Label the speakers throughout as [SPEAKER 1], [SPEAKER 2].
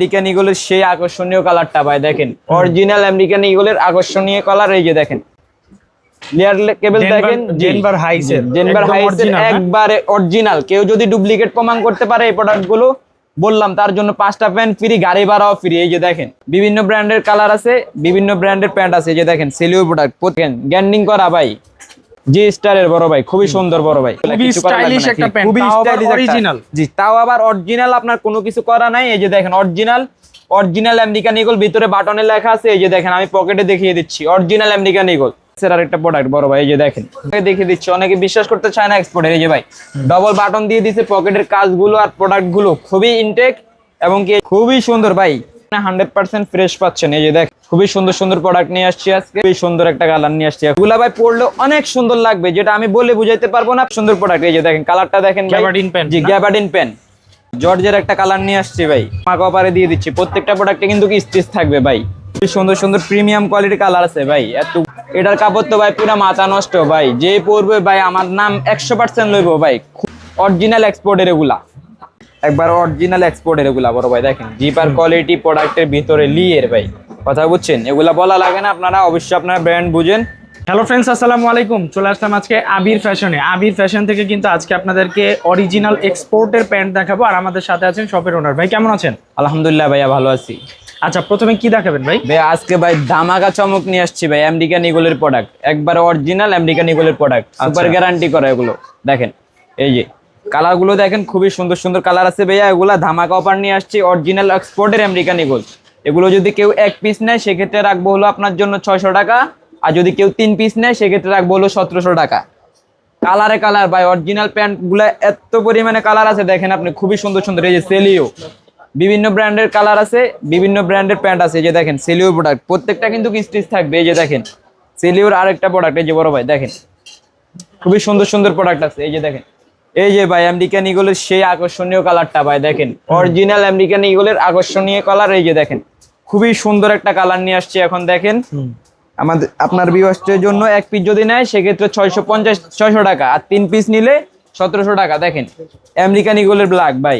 [SPEAKER 1] American ইগলের সেই আকর্ষণীয় কালারটা ভাই দেখেন। অরিজিনাল আমেরিকান ইগলের আকর্ষণীয় কালার এই যে দেখেন। লেয়ার কেবল দেখেন?
[SPEAKER 2] Denver Heights
[SPEAKER 1] জেনবার হাইসের? একবারে অরিজিনাল কেউ যদি ডুপ্লিকেট প্রমাণ করতে পারে এই প্রোডাক্টগুলো বললাম তার জন্য পাঁচটা প্যান্ট ফ্রি গাড়ি ভাড়াও ফ্রি এই যে দেখেন বিভিন্ন ব্র্যান্ডের কালার আছে বিভিন্ন ব্র্যান্ডের প্যান্ট আছে। এই যে দেখেন সেলিও প্রোডাক্ট প্রত্যেক গ্যান্ডিং করা ভাই। জি স্টারের বড় ভাই খুবই সুন্দর বড় ভাই।
[SPEAKER 2] খুবই
[SPEAKER 1] না,
[SPEAKER 2] একটা প্যান্ট,
[SPEAKER 1] খুবই একটা-
[SPEAKER 2] original।
[SPEAKER 1] জি তাও আবার অরিজিনাল আপনার কোনো কিছু করা নাই। এই যে দেখেন অরিজিনাল অরিজিনাল আমেরিকান ইগল ভিতরে বাটনে লেখা আছে। এই যে দেখেন আমি পকেটে দেখিয়ে দিচ্ছি অরিজিনাল আমেরিকান ইগল এর আরেকটা প্রোডাক্ট বড় ভাই এই যে দেখেন। দেখিয়ে দিচ্ছি অনেকে বিশ্বাস করতে চায় না এক্সপোর্টের এই যে ভাই। ডবল বাটন দিয়ে দিছে পকেটের কাজগুলো আর প্রোডাক্টগুলো। খুবই ইনটেক এবং কি খুবই সুন্দর ভাই। হান্ড্রেড পার্সেন্ট ফ্রেশ পাচ্ছেন। এই যে দেখ খুবই সুন্দর সুন্দর প্রোডাক্ট নিয়ে আসছি আজকে। খুবই সুন্দর একটা কালার নিয়ে আসছি। এগুলা ভাই পড়লে অনেক সুন্দর লাগবে যেটা আমি বলে বুঝাইতে পারব না। সুন্দর প্রোডাক্ট এই যে দেখেন কালারটা দেখেন জি গ্যাবার্ডিন পেন জর্জের একটা কালার নিয়ে আসছি ভাই। মাকা অপারে দিয়ে দিচ্ছি। প্রত্যেকটা প্রোডাক্টে কিন্তু স্টিচ থাকবে ভাই? খুবই সুন্দর সুন্দর প্রিমিয়াম কোয়ালিটির কালার আছে ভাই। এত এটার কাপড় তো ভাই পুরো মাথা নষ্ট ভাই। যে পরবে ভাই আমার নাম একশো পার্সেন্ট লইব ভাই। অরিজিনাল এক্সপোর্টের এগুলা। একবার অরিজিনাল এক্সপোর্টের এগুলা বড় ভাই দেখেন। জিপার কোয়ালিটি প্রোডাক্টের ভিতরে লিয়ের ভাই। কথা বুঝছেন? এগুলা বলা লাগে না আপনারা অবশ্যই আপনারা ব্র্যান্ড বুঝেন।
[SPEAKER 2] হ্যালো ফ্রেন্ডস আসসালামু আলাইকুম। চলে আসলাম আজকে আবির ফ্যাশনে আবির ফ্যাশন থেকে কিন্তু আজকে আপনাদেরকে অরিজিনাল এক্সপোর্টের প্যান্ট দেখাবো আর আমাদের সাথে আছেন শপের ওনার ভাই কেমন আছেন?
[SPEAKER 1] আলহামদুলিল্লাহ ভাইয়া ভালো আছি।
[SPEAKER 2] আচ্ছা প্রথমে কি দেখাবেন ভাই?
[SPEAKER 1] ভাই আজকে ভাই ধামাকা চমক নিয়ে আসছি ভাই আমেরিকান ইগলের প্রোডাক্ট একবার অরিজিনাল আমেরিকান ইগলের প্রোডাক্ট সুপার গ্যারান্টি করা এগুলো। দেখেন এই যে কালারগুলো দেখেন, খুবই সুন্দর সুন্দর কালার আছে ভাইয়া। এগুলা ধামাকা অফার নিয়ে আসছি অরিজিনাল এক্সপোর্টের আমেরিকান ইগল এগুলো যদি কেউ এক পিস নেয়, সেক্ষেত্রে রাখব হলো আপনার জন্য ছয়শো টাকা। আর যদি কেউ তিন পিস নেয়, সেক্ষেত্রে রাখব হলো সতেরোশো টাকা। কালারে কালার ভাই অরিজিনাল প্যান্টগুলা এত পরিমাণে কালার আছে, দেখেন আপনি, খুবই সুন্দর সুন্দর, এই যে সেলিও বিভিন্ন ব্র্যান্ডের কালার আছে, বিভিন্ন ব্র্যান্ডের প্যান্ট আছে, এই যে দেখেন সেলিও প্রোডাক্ট প্রত্যেকটা কিন্তু স্টিচ থাকবে, এই যে দেখেন সেলিওর আরেকটা প্রোডাক্ট এই যে বড় ভাই, দেখেন। খুবই সুন্দর সুন্দর প্রোডাক্ট আছে, এই যে দেখেন। এই যে ভাই আমেরিকান ইগলের সেই আকর্ষণীয় কালারটা ভাই দেখেন। অরিজিনাল আমেরিকান ইগলের আকর্ষণীয় কালার এই যে দেখেন। খুবই সুন্দর একটা কালার নিয়ে আসছে এখন দেখেন। আমাদের আপনার ভিউয়ার্সদের জন্য এক পিস যদি নেয় সেক্ষেত্রে ছয়শো পঞ্চাশ ছয়শো টাকা। আর তিন পিস নিলে সতেরোশো টাকা দেখেন। আমেরিকান ইগলের ব্ল্যাক ভাই।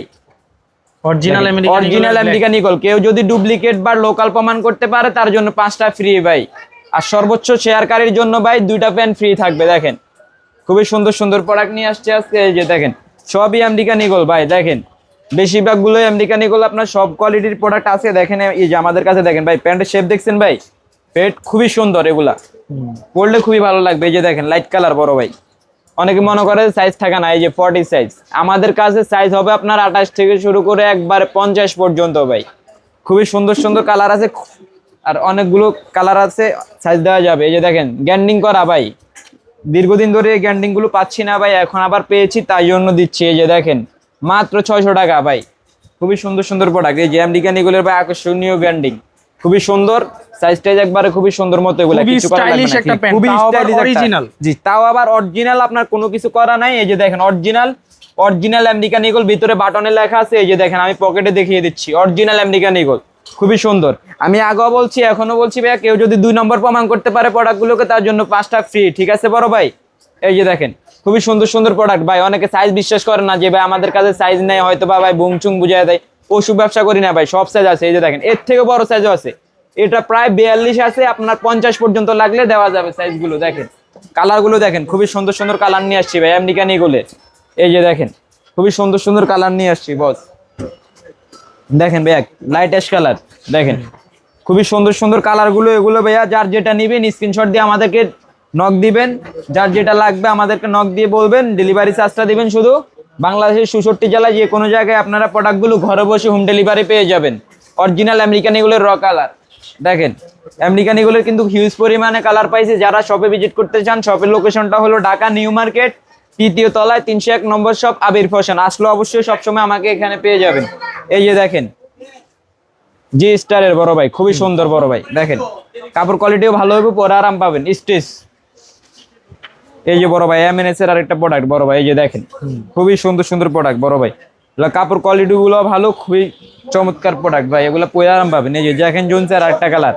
[SPEAKER 2] অরিজিনাল
[SPEAKER 1] অরিজিনাল আমেরিকান ইগল কেউ যদি ডুপ্লিকেট বা লোকাল প্রমাণ করতে পারে তার জন্য পাঁচটা ফ্রি ভাই। আর সর্বোচ্চ শেয়ারকারীর জন্য ভাই দুইটা প্যান্ট ফ্রি থাকবে দেখেন। খুবই সুন্দর সুন্দর প্রোডাক্ট নিয়ে আসছে আজকে। এই যে দেখেন, সবই আমেরিকান ইগল ভাই, দেখেন। বেশিরভাগ গুলোই আমেরিকান ইগল আপনার সব কোয়ালিটির প্রোডাক্ট আছে। দেখেন, এই যে আমাদের কাছে দেখেন ভাই, প্যান্টের শেপ দেখছেন ভাই? পেট খুবই সুন্দর এগুলা। পরলে খুবই ভালো লাগবে। এই যে দেখেন লাইট কালার বড় ভাই। অনেকে মনে করে সাইজ থাকে না, এই যে ফর্টি সাইজ আমাদের কাছে সাইজ হবে আপনার আঠাশ থেকে শুরু করে একবার পঞ্চাশ পর্যন্ত ভাই। খুবই সুন্দর সুন্দর কালার আছে। আর অনেকগুলো কালার আছে সাইজ দেওয়া যাবে। এই যে দেখেন গ্যান্ডিং করা ভাই। দীর্ঘদিন ধরে এই গ্যান্ডিংগুলো পাচ্ছি না ভাই এখন আবার পেয়েছি তাই জন্য দিচ্ছি। এই যে দেখেন মাত্র ছয়শো টাকা ভাই। খুবই সুন্দর সুন্দর প্রোডাক্ট এই যে আমেরিকান এগুলোর ভাই আকর্ষণীয় গ্যান্ডিং। খুবই সুন্দর সাইজ টাইজ একবারে খুবই সুন্দর মতো এগুলো কিছু করা লাগবে খুবই
[SPEAKER 2] তাও আবার
[SPEAKER 1] একটা-
[SPEAKER 2] original।
[SPEAKER 1] জি তাও আবার অরিজিনাল আপনার কোনো কিছু করা নাই। এই যে দেখেন অরিজিনাল অরিজিনাল আমেরিকান ইগল ভিতরে বাটনে লেখা আছে। এই যে দেখেন আমি পকেটে দেখিয়ে দিচ্ছি অরিজিনাল আমেরিকান ইগল খুবই সুন্দর। আমি আগেও বলছি এখনও বলছি ভাইয়া, কেউ যদি দুই নম্বর প্রমাণ করতে পারে প্রোডাক্টগুলোকে তার জন্য পাঁচটা ফ্রি ঠিক আছে বড় ভাই? এই যে দেখেন, খুবই সুন্দর সুন্দর প্রোডাক্ট ভাই, অনেকে সাইজ বিশ্বাস করে না যে, ভাই, আমাদের কাছে সাইজ নেই, হয়তো বা ভাই বুংচুং বুঝাই দেয়। পশু ব্যবসা করি না ভাই, সব সাইজ আছে। এই যে দেখেন, এর থেকে বড় সাইজও আছে। এটা প্রায় বিয়াল্লিশ আছে, আপনার পঞ্চাশ পর্যন্ত লাগলে দেওয়া যাবে সাইজগুলো দেখেন। কালারগুলো দেখেন, খুবই সুন্দর সুন্দর কালার নিয়ে আসছি ভাই আমেরিকান এগুলো এই যে দেখেন, খুবই সুন্দর সুন্দর কালার নিয়ে আসছি বস দেখেন ভাইয়া লাইট অ্যাশ কালার দেখেন। খুবই সুন্দর সুন্দর কালারগুলো এগুলো ভাইয়া, যার যেটা নিবেন স্ক্রিনশট দিয়ে আমাদেরকে নক দিবেন। যার যেটা লাগবে, আমাদেরকে নক দিয়ে বলবেন। ডেলিভারি চার্জটা দিবেন শুধু। বাংলাদেশের চৌষট্টি জেলায় যে কোনো জায়গায় আপনারা প্রোডাক্টগুলো ঘরে বসে হোম ডেলিভারি পেয়ে যাবেন। অরিজিনাল আমেরিকান এগুলোর র কালার দেখেন আমেরিকান এগুলোর কিন্তু হিউজ পরিমাণে কালার পাইছে। যারা শপে ভিজিট করতে চান শপের লোকেশনটা হলো ঢাকা নিউ মার্কেট তৃতীয় তলায় তিনশো এক নম্বর শপ আবির ফ্যাশন। আসলে অবশ্যই সবসময় আমাকে এখানে পেয়ে যাবেন। এই যে দেখেন, জি স্টারের বড় ভাই, খুবই সুন্দর বড় ভাই, দেখেন। কাপড় কোয়ালিটিও ভালো হবে, পরে আরাম পাবেন স্টেজ এই যে বড় ভাই এমএনএস এর আরেকটা প্রোডাক্ট বড় ভাই, এই যে দেখেন, খুবই সুন্দর সুন্দর প্রোডাক্ট বড় ভাই। কাপড় কোয়ালিটি গুলো ভালো, খুবই চমৎকার প্রোডাক্ট ভাই, এগুলো পরে আরাম পাবেন। এই যে জ্যাকেন জোনস এর আরেকটা কালার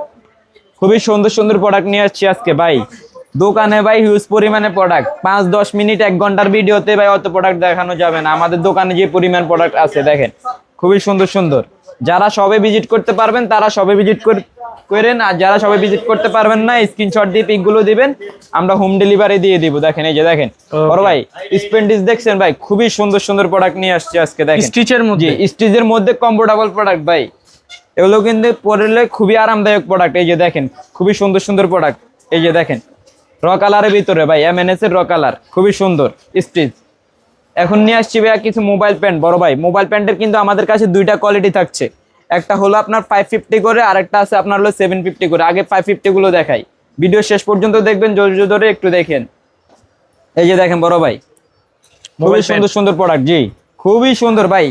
[SPEAKER 1] খুবই সুন্দর সুন্দর প্রোডাক্ট নিয়ে আসছি আজকে ভাই। দোকানে ভাই হিউজ পরিমাণে প্রোডাক্ট পাঁচ, দশ মিনিট, এক ঘণ্টার ভিডিওতে ভাই অত প্রোডাক্ট দেখানো যাবে না। আমাদের দোকানে যে পরিমাণ প্রোডাক্ট আছে, দেখেন। খুবই সুন্দর সুন্দর। যারা সবে ভিজিট করতে পারবেন তারা সবে ভিজিট করেন। আর যারা সবে ভিজিট করতে পারবেন না স্ক্রিনশট দিয়ে পিকগুলো দিবেন। আমরা হোম ডেলিভারি দিয়ে দিব। দেখেন এই যে দেখেন। বড় ভাই স্পেন্ডিস দেখছেন ভাই? খুবই সুন্দর সুন্দর প্রোডাক্ট নিয়ে আসছে আজকে দেখেন।
[SPEAKER 2] স্টিচের মধ্যে?
[SPEAKER 1] স্টিচের মধ্যে কমফোর্টেবল প্রোডাক্ট ভাই। এগুলো কিন্তু পরলে খুবই আরামদায়ক প্রোডাক্ট এই যে দেখেন খুবই সুন্দর সুন্দর প্রোডাক্ট এই যে দেখেন র কালারের ভিতরে ভাই এমএনএস এর র কালার খুবই সুন্দর স্টিচ এখন নিয়ে আসছি ভাইয়া কিছু মোবাইল প্যান্ট বড় ভাই। মোবাইল প্যান্টের কিন্তু আমাদের কাছে দুইটা কোয়ালিটি থাকছে। একটা হলো আপনার ফাইভ ফিফটি করে আর একটা আছে আপনার হলো সেভেন ফিফটি করে। আগে ফাইভ ফিফটি গুলো দেখাই। ভিডিও শেষ পর্যন্ত দেখবেন জোর ধরে একটু দেখেন। এই যে দেখেন বড় ভাই। খুবই সুন্দর সুন্দর প্রোডাক্ট জি। খুবই সুন্দর ভাই।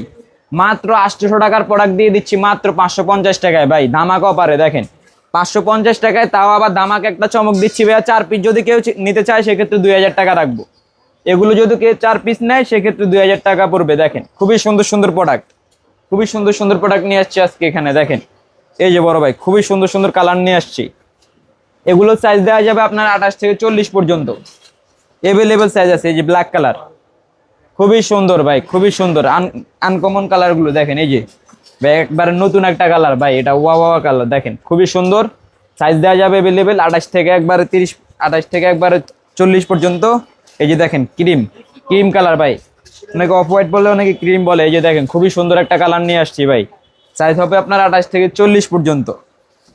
[SPEAKER 1] মাত্র আটশোশো টাকার প্রোডাক্ট দিয়ে দিচ্ছি মাত্র পাঁচশো পঞ্চাশ টাকায় ভাই। ধামাকা পারে দেখেন। পাঁচশো পঞ্চাশ টাকায় তাও আবার ধামাকা একটা চমক দিচ্ছি ভাইয়া। চার পিস যদি কেউ নিতে চায় সেক্ষেত্রে দুই হাজার টাকা রাখব। এগুলো যদি কেউ চার পিস নেয়, সেক্ষেত্রে দুই হাজার টাকা পড়বে, দেখেন। খুবই সুন্দর সুন্দর প্রোডাক্ট খুবই সুন্দর সুন্দর প্রোডাক্ট নিয়ে আসছি আজকে এখানে, দেখেন। এই যে বড় ভাই, খুবই সুন্দর সুন্দর কালার নিয়ে আসছি। এগুলো সাইজ দেওয়া যাবে আপনার আঠাশ থেকে চল্লিশ পর্যন্ত। এভেলেবেল সাইজ আছে, এই যে ব্ল্যাক কালার খুবই সুন্দর ভাই, খুবই সুন্দর। আনকমন কালারগুলো দেখেন, এই যে। একবারে নতুন একটা কালার ভাই, এটা ওয়া ওয়া কালার দেখেন। খুবই সুন্দর। সাইজ দেওয়া যাবে এভেলেবেল আঠাশ থেকে একবারে তিরিশ, আঠাশ থেকে একবারে চল্লিশ পর্যন্ত। এই যে দেখেন ক্রিম ক্রিম কালার ভাই। অনেকে অফ হোয়াইট বলে অনেকে ক্রিম বলে। এই যে দেখেন খুবই সুন্দর একটা কালার নিয়ে আসছি ভাই। সাইজ হবে আপনার আঠাশ থেকে চল্লিশ পর্যন্ত।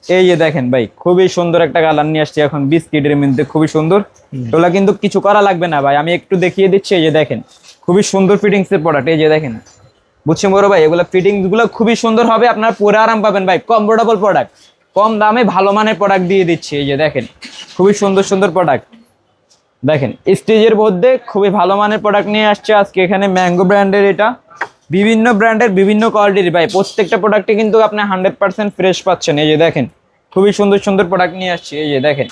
[SPEAKER 1] এই যে দেখেন ভাই খুবই সুন্দর একটা কালার নিয়ে আসছি এখন বিস্কিটের মধ্যে খুবই সুন্দর। এগুলা কিন্তু কিছু করা লাগবে না ভাই আমি একটু দেখিয়ে দিচ্ছি এই যে দেখেন খুবই সুন্দর ফিটিংস এর প্রোডাক্ট এই যে দেখেন। বুঝছেন বড় ভাই এগুলো ফিটিংসগুলো খুবই সুন্দর হবে আপনার পরে আরাম পাবেন ভাই কমফোর্টেবল প্রোডাক্ট কম দামে ভালো মানের প্রোডাক্ট দিয়ে দিচ্ছি এই যে দেখেন খুবই সুন্দর সুন্দর প্রোডাক্ট দেখেন স্টেজের মধ্যে খুবই ভালো মানের প্রোডাক্ট নিয়ে আসছে আজকে এখানে ম্যাঙ্গো ব্র্যান্ডের এটা। বিভিন্ন ব্র্যান্ডের বিভিন্ন কোয়ালিটির ভাই প্রত্যেকটা প্রোডাক্টে কিন্তু আপনি হান্ড্রেড পার্সেন্ট ফ্রেশ পাচ্ছেন। এই যে দেখেন খুবই সুন্দর সুন্দর প্রোডাক্ট নিয়ে আসছি। এই যে দেখেন।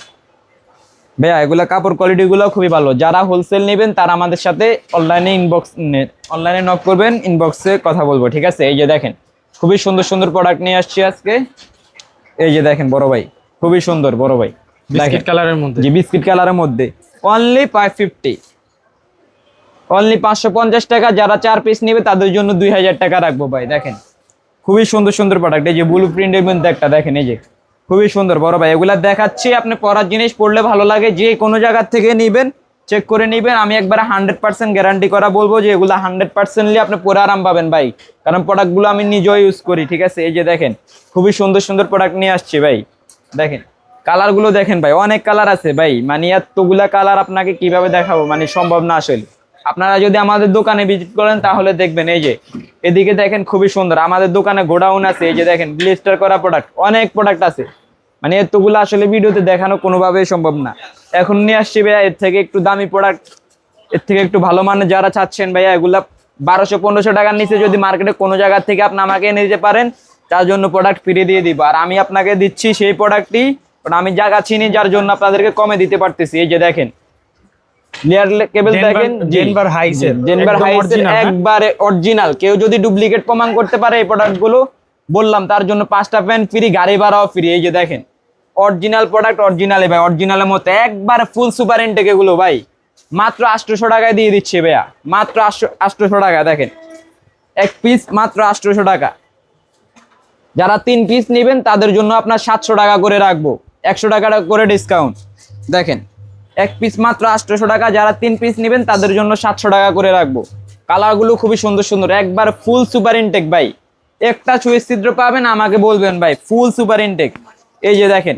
[SPEAKER 1] ভাইয়া এগুলো কাপড় কোয়ালিটিগুলো খুবই ভালো। যারা হোলসেল নেবেন তারা আমাদের সাথে অনলাইনে ইনবক্স অনলাইনে নক করবেন ইনবক্সে কথা বলব ঠিক আছে? এই যে দেখেন খুবই সুন্দর সুন্দর প্রোডাক্ট নিয়ে আসছি আজকে। এই যে দেখেন বড় ভাই খুবই সুন্দর বড় ভাই।
[SPEAKER 2] বিস্কিট কালারের মধ্যে।
[SPEAKER 1] জি বিস্কিট কালারের মধ্যে। অনলি ফাইভ ফিফটি অনলি পাঁচশো পঞ্চাশ টাকা, যারা চার পিস নেবে তাদের জন্য দুই হাজার টাকা রাখব ভাই, দেখেন। খুবই সুন্দর সুন্দর প্রোডাক্ট এই যে ব্লু প্রিন্টের মধ্যে একটা, দেখেন এই যে। খুবই সুন্দর, বড় ভাই, এগুলা দেখাচ্ছি, আপনি পরার জিনিস পড়লে ভালো লাগে। যে কোনো জায়গার থেকে নিবেন চেক করে নিবেন। আমি একবার হান্ড্রেড পার্সেন্ট গ্যারান্টি করা বলব যে এগুলো হান্ড্রেড পার্সেন্টলি আপনি পরে আরাম পাবেন ভাই। কারণ প্রোডাক্টগুলো আমি নিজেও ইউজ করি, ঠিক আছে? এই যে দেখেন, খুবই সুন্দর সুন্দর প্রোডাক্ট নিয়ে আসছি ভাই। দেখেন। কালারগুলো দেখেন ভাই, অনেক কালার আছে ভাই। মানে এতগুলা কালার আপনাকে কীভাবে দেখাবো? মানে সম্ভব না আসলে। আপনারা যদি আমাদের দোকানে ভিজিট করেন, তাহলে দেখবেন এই যে, এদিকে দেখেন খুবই সুন্দর। আমাদের দোকানে গোডাউন আছে, এই যে দেখেন ব্লিস্টার করা প্রোডাক্ট অনেক প্রোডাক্ট আছে। মানে এতগুলো আসলে ভিডিওতে দেখানো কোনোভাবেই সম্ভব না। এখন নিয়ে আসছি ভাইয়া, এর থেকে একটু দামি প্রোডাক্টের থেকে একটু ভালো মানের যারা চাচ্ছেন ভাইয়া, এগুলা বারোশো, পনেরোশো টাকার নিচে যদি মার্কেটে কোনো জায়গা থেকে আপনি আমাকে এনে দিতে পারেন, তার জন্য প্রোডাক্ট ফিরিয়ে দিয়ে দিব। আর আমি আপনাকে দিচ্ছি সেই প্রোডাক্টটি আমি জায়গা চিনি যার জন্য আপনাদেরকে কমে দিতে পারতেছি। এই যে দেখেন লেয়ার কেবল দেখেন? হাইস
[SPEAKER 2] original, হ্যাঁ?
[SPEAKER 1] একবারে অরিজিনাল কেউ যদি ডুপ্লিকেট প্রমাণ করতে পারে এই প্রোডাক্টগুলো বললাম তার জন্য পাঁচটা প্যান্ট ফ্রি গাড়ি ভাড়াও ফ্রি এই যে দেখেন অরিজিনাল প্রোডাক্ট অরিজিনালে ভাই অরিজিনালের মতো একবার ফুল সুপার ইনটেক এগুলো ভাই। মাত্র আটশোশো টাকায় দিয়ে দিচ্ছে ভাইয়া। মাত্র আটশো টাকা দেখেন। এক পিস মাত্র আটশোশো টাকা। যারা তিন পিস নেবেন তাদের জন্য আপনার সাতশো টাকা করে রাখব। একশো টাকা করে ডিসকাউন্ট দেখেন, এক পিস মাত্র আটশোশো টাকা, যারা তিন পিস নেবেন, তাদের জন্য সাতশো টাকা করে রাখব। কালারগুলো খুবই সুন্দর সুন্দর। একবার ফুল সুপার ইনটেক ভাই। একটা চুয়েস ছিদ্র পাবেন, আমাকে বলবেন, ভাই ফুল সুপার ইনটেক এই যে দেখেন,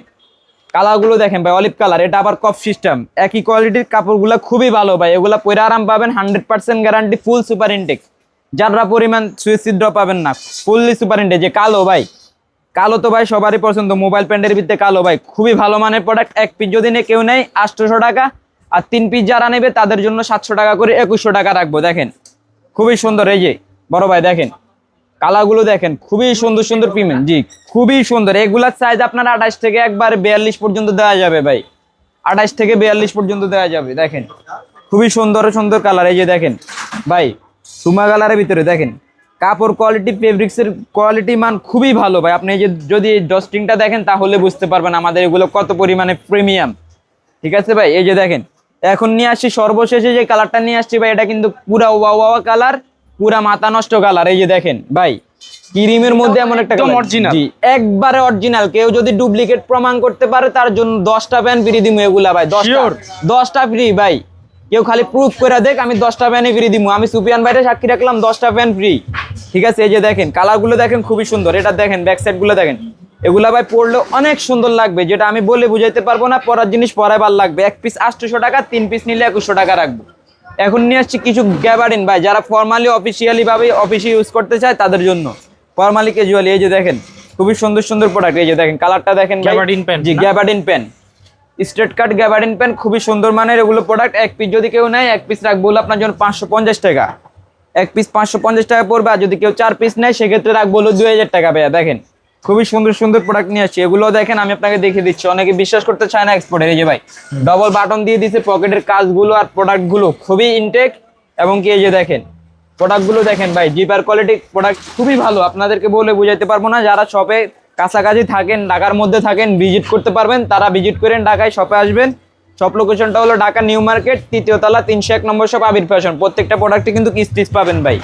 [SPEAKER 1] কালারগুলো দেখেন, ভাই অলিভ কালার এটা আবার কফ সিস্টেম একই কোয়ালিটির কাপড়গুলো খুবই ভালো, ভাই। এগুলা পরে আরাম পাবেন hundred percent guarantee full super intact যারা পরিমাণ সুইচ ছিদ্র পাবেন না ফুললি সুপার ইনটেক যে কালো, ভাই। কালো তো ভাই, সবারই পছন্দ। মোবাইল প্যান্টের ভিতরে কালো ভাই, খুবই ভালো মানের প্রোডাক্ট এক পিস যদি নে, কেউ নেয় আটশোশো টাকা। আর তিন পিস যারা নেবে, তাদের জন্য সাতশো টাকা করে একুশশো টাকা রাখব, দেখেন। খুবই সুন্দর, এই যে, বড় ভাই, দেখেন। কালারগুলো দেখেন, খুবই সুন্দর সুন্দর পিমেন্ট জি, খুবই সুন্দর। এগুলার সাইজ আপনার আঠাশ থেকে একবার বিয়াল্লিশ পর্যন্ত দেওয়া যাবে ভাই। আঠাশ থেকে বিয়াল্লিশ পর্যন্ত দেওয়া যাবে, দেখেন। খুবই সুন্দর সুন্দর কালার এই যে, দেখেন। ভাই, সুমা কালারের ভিতরে, দেখেন। কাপড় কোয়ালিটি ফেব্রিক্সের কোয়ালিটি মান খুবই ভালো ভাই। আপনি এই যে যদি ডস্টিংটা দেখেন তাহলে বুঝতে পারবেন আমাদের এগুলো কত পরিমাণে প্রিমিয়াম ঠিক আছে ভাই? এই যে দেখেন এখন নিয়ে আসছি সর্বশেষে যে কালারটা নিয়ে আসছি ভাই এটা কিন্তু পুরা ওয়া ওয়া কালার পুরা মাথা নষ্ট কালার এই যে দেখেন ভাই ক্রিমের মধ্যে এমন একটা
[SPEAKER 2] original।
[SPEAKER 1] জি একবারে অরিজিনাল কেউ যদি ডুপ্লিকেট প্রমাণ করতে পারে তার জন্য দশটা প্যান ফ্রি দিমু এগুলা ভাই দশটা। দশটা ফ্রি ভাই। কেউ খালি প্রুফ করে দেখ আমি দশটা প্যানই ফ্রি দিমু। আমি সুপিয়ান ভাইরে সাক্ষী রাখলাম দশটা প্যান ফ্রি ঠিক আছে এই যে দেখেন কালারগুলো দেখেন খুবই সুন্দর। এটা দেখেন ব্যাক সাইডগুলো দেখেন। এগুলা ভাই পড়লে অনেক সুন্দর লাগবে যেটা আমি বলে বুঝাইতে পারব না পরার জিনিস পরাই ভালো লাগবে। এক পিস আটশোশো টাকা তিন পিস নিলে একুশশো টাকা রাখব। এখন নিয়ে আসছি কিছু গ্যাবারিন ভাই যারা ফর্মালি অফিসিয়ালি ভাবে অফিসে ইউজ করতে চায় তাদের জন্য। ফর্মালি ক্যাজুয়ালি এই যে দেখেন খুবই সুন্দর সুন্দর প্রোডাক্ট এই যে দেখেন কালারটা দেখেন।
[SPEAKER 2] Gabardine pen,
[SPEAKER 1] জি
[SPEAKER 2] না?
[SPEAKER 1] Gabardine pant straight cut gabardine pant খুবই সুন্দর মানের এগুলো প্রোডাক্ট এক পিস যদি কেউ নেয় এক পিস রাখব হলো আপনার জন্য পাঁচশো পঞ্চাশ টাকা। এক পিস পাঁচশো পঞ্চাশ টাকা পড়বে আর যদি কেউ চার পিস নেয় সেক্ষেত্রে রাখব হলো দুই হাজার টাকা ভাইয়া দেখেন। খুবই সুন্দর সুন্দর প্রোডাক্ট নিয়ে আসছি। এগুলো দেখেন আমি আপনাকে দেখিয়ে দিচ্ছি। অনেকে বিশ্বাস করতে চায় না এক্সপোর্টের এই যে ভাই। ডবল বাটন দিয়ে দিছে পকেটের কাজগুলো আর প্রোডাক্টগুলো খুবই ইনটেক এবং কি এই যে দেখেন প্রোডাক্টগুলো দেখেন ভাই জিপার কোয়ালিটি প্রোডাক্ট খুবই ভালো। আপনাদেরকে বলে বুঝাইতে পারব না যারা শপে কাছাকাছি থাকেন ঢাকার মধ্যে থাকেন ভিজিট করতে পারবেন। তারা ভিজিট করেন ঢাকায় শপে আসবেন। শপ লোকেশনটা হলো ঢাকা নিউ মার্কেট তৃতীয় তলা তিনশো এক নম্বর শপ আবির ফ্যাশন প্রত্যেকটা প্রোডাক্টে কিন্তু স্টিচ পাবেন ভাই।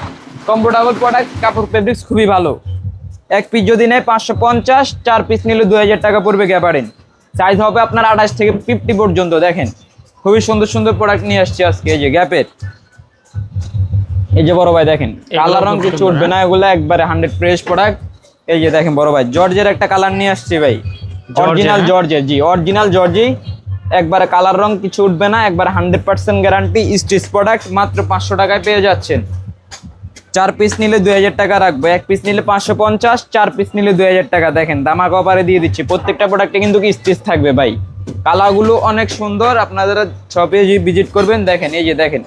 [SPEAKER 1] কমফোর্টেবল প্রোডাক্ট কাপড় ফেব্রিক্স খুবই ভালো। এক পিস যদি নেয় পাঁচশো পঞ্চাশ চার পিস নিলে দু হাজার টাকা পড়বে গ্যাপারেন সাইজ হবে আপনার আঠাশ থেকে ফিফটি পর্যন্ত দেখেন। খুবই সুন্দর সুন্দর প্রোডাক্ট নিয়ে আসছি আজকে এই যে গ্যাপের এই যে বড় ভাই দেখেন। কালার রং কিছু উঠবে না এগুলো একবারে হান্ড্রেড ফ্রেশ প্রোডাক্ট এই যে দেখেন বড় ভাই জর্জের একটা কালার নিয়ে আসছি ভাই। অরিজিনাল
[SPEAKER 2] হ্যাঁ?
[SPEAKER 1] জর্জের জি অরিজিনাল জর্জি একবারে কালার রং কিছু উঠবে না একবার hundred percent guarantee stitch product মাত্র পাঁচশো টাকায় পেয়ে যাচ্ছেন। চার পিস নিলে দুই হাজার টাকা রাখব এক পিস নিলে পাঁচশো পঞ্চাশ চার পিস নিলে দুই হাজার টাকা। দেখেন দামা কপারে দিয়ে দিচ্ছি প্রত্যেকটা প্রোডাক্টে কিন্তু কি স্টিচ থাকবে ভাই। কালারগুলো অনেক সুন্দর আপনারা শপে যে ভিজিট করবেন দেখেন এই যে দেখেন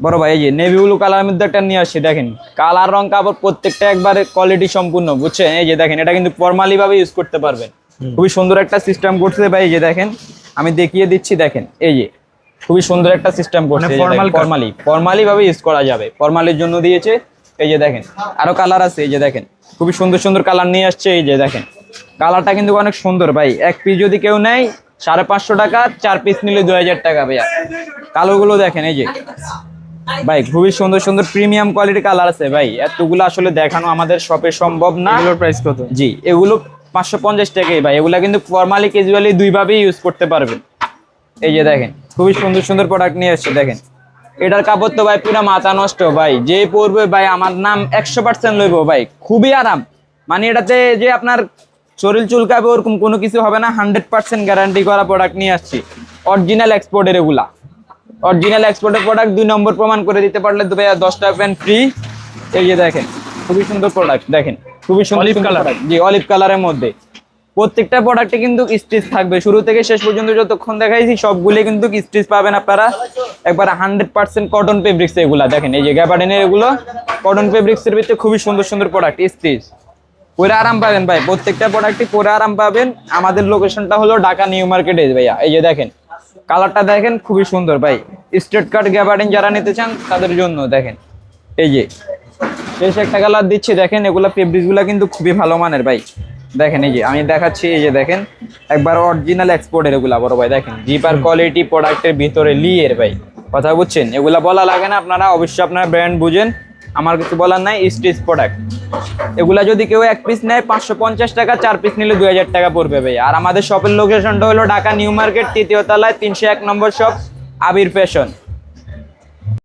[SPEAKER 1] বড় ভাই এই যে নেভি ব্লু কালার মধ্যে একটা নিয়ে আসছি দেখেন। কালার রং কাপড় প্রত্যেকটা একবারে কোয়ালিটি সম্পূর্ণ বুঝছেন? এই যে দেখেন এটা কিন্তু ফর্মালি ভাবে ইউজ করতে পারবেন। খুবই সুন্দর একটা সিস্টেম করছে ভাই এই যে দেখেন। আমি দেখিয়ে দিচ্ছি দেখেন এই যে। খুবই সুন্দর একটা সিস্টেম করছে
[SPEAKER 2] cut।
[SPEAKER 1] ফর্মালি ফর্মালি ভাবে ইউজ করা যাবে। ফর্মালির জন্য দিয়েছে এই যে দেখেন আরও কালার আছে এই যে দেখেন। খুবই সুন্দর সুন্দর কালার নিয়ে আসছে এই যে দেখেন। কালারটা কিন্তু অনেক সুন্দর ভাই এক পিস যদি কেউ নেয় সাড়ে পাঁচশো টাকা চার পিস নিলে দু হাজার টাকা ভাইয়া। কালোগুলো দেখেন এই যে। ভাই খুবই সুন্দর সুন্দর প্রিমিয়াম কোয়ালিটি কালার আছে ভাই। এতগুলো আসলে দেখানো আমাদের শপে সম্ভব না।
[SPEAKER 2] এগুলোর প্রাইস কত?
[SPEAKER 1] জি এগুলো পাঁচশো পঞ্চাশ টাকাই ভাই। এগুলা কিন্তু ফর্মালি ক্যাজুয়ালি দুইভাবেই ইউজ করতে পারবেন। এই যে দেখেন খুবই সুন্দর সুন্দর প্রোডাক্ট নিয়ে এসছে দেখেন। এটার কাপড় তো ভাই পুরো মাথা নষ্ট ভাই। যে পরবে ভাই আমার নাম একশো পার্সেন্ট লইব ভাই। খুবই আরাম। মানে এটাতে যে আপনার শরীর চুলকাবে ওরকম কোনো কিছু হবে না। হান্ড্রেড পার্সেন্ট গ্যারান্টি করা প্রোডাক্ট নিয়ে আসছি। অরিজিনাল এক্সপোর্টের এগুলা। অরিজিনাল এক্সপোর্টের প্রোডাক্ট দুই নম্বর প্রমাণ করে দিতে পারলে তো ভাইয়া দশটা প্যান্ট ফ্রি এই যে দেখেন খুবই সুন্দর প্রোডাক্ট দেখেন খুবই সুন্দর product। জি অলিভ কালারের মধ্যে। প্রত্যেকটা প্রোডাক্টে কিন্তু স্টিচ থাকবে। শুরু থেকে শেষ পর্যন্ত যতক্ষণ দেখাইছি সবগুলো কিন্তু স্টিচ পাবেন আপনারা। একবার হান্ড্রেড পার্সেন্ট কটন ফেব্রিক্স এগুলো দেখেন এই যে গ্যাবার্ডেনের এগুলো কটন ফেব্রিক্সের ভিতরে খুবই সুন্দর সুন্দর প্রোডাক্ট স্টিচ পরে আরাম পাবেন ভাই প্রত্যেকটা প্রোডাক্টই পরে আরাম পাবেন। আমাদের লোকেশনটা হলো ঢাকা নিউ মার্কেটে ভাইয়া। এই যে দেখেন কালারটা দেখেন খুবই সুন্দর ভাই। স্ট্রেট কাট গ্যাবার্ডেন যারা নিতে চান তাদের জন্য দেখেন। এই যে শেষ একটা কালার দিচ্ছি দেখেন এগুলা ফেব্রিক্স কিন্তু খুবই ভালো মানের ভাই। দেখেন এই যে আমি দেখাচ্ছি এই যে দেখেন একবার অরিজিনাল এক্সপোর্টের এগুলা বড় ভাই দেখেন। জিপার কোয়ালিটি প্রোডাক্টের ভিতরে লিয়ের ভাই। কথা বুঝছেন? এগুলা বলা লাগে না আপনারা অবশ্যই আপনারা ব্র্যান্ড বুঝেন। আমার কিছু বলার নাই স্টিচ প্রোডাক্ট এগুলা যদি কেউ এক পিস নেয়, পাঁচশো পঞ্চাশ টাকা, চার পিস নিলে দুই হাজার টাকা পড়বে ভাই আর আমাদের শপের লোকেশনটা হলো ঢাকা নিউ মার্কেট, তৃতীয় তলায় তিনশো এক নম্বর শপ আবির ফ্যাশন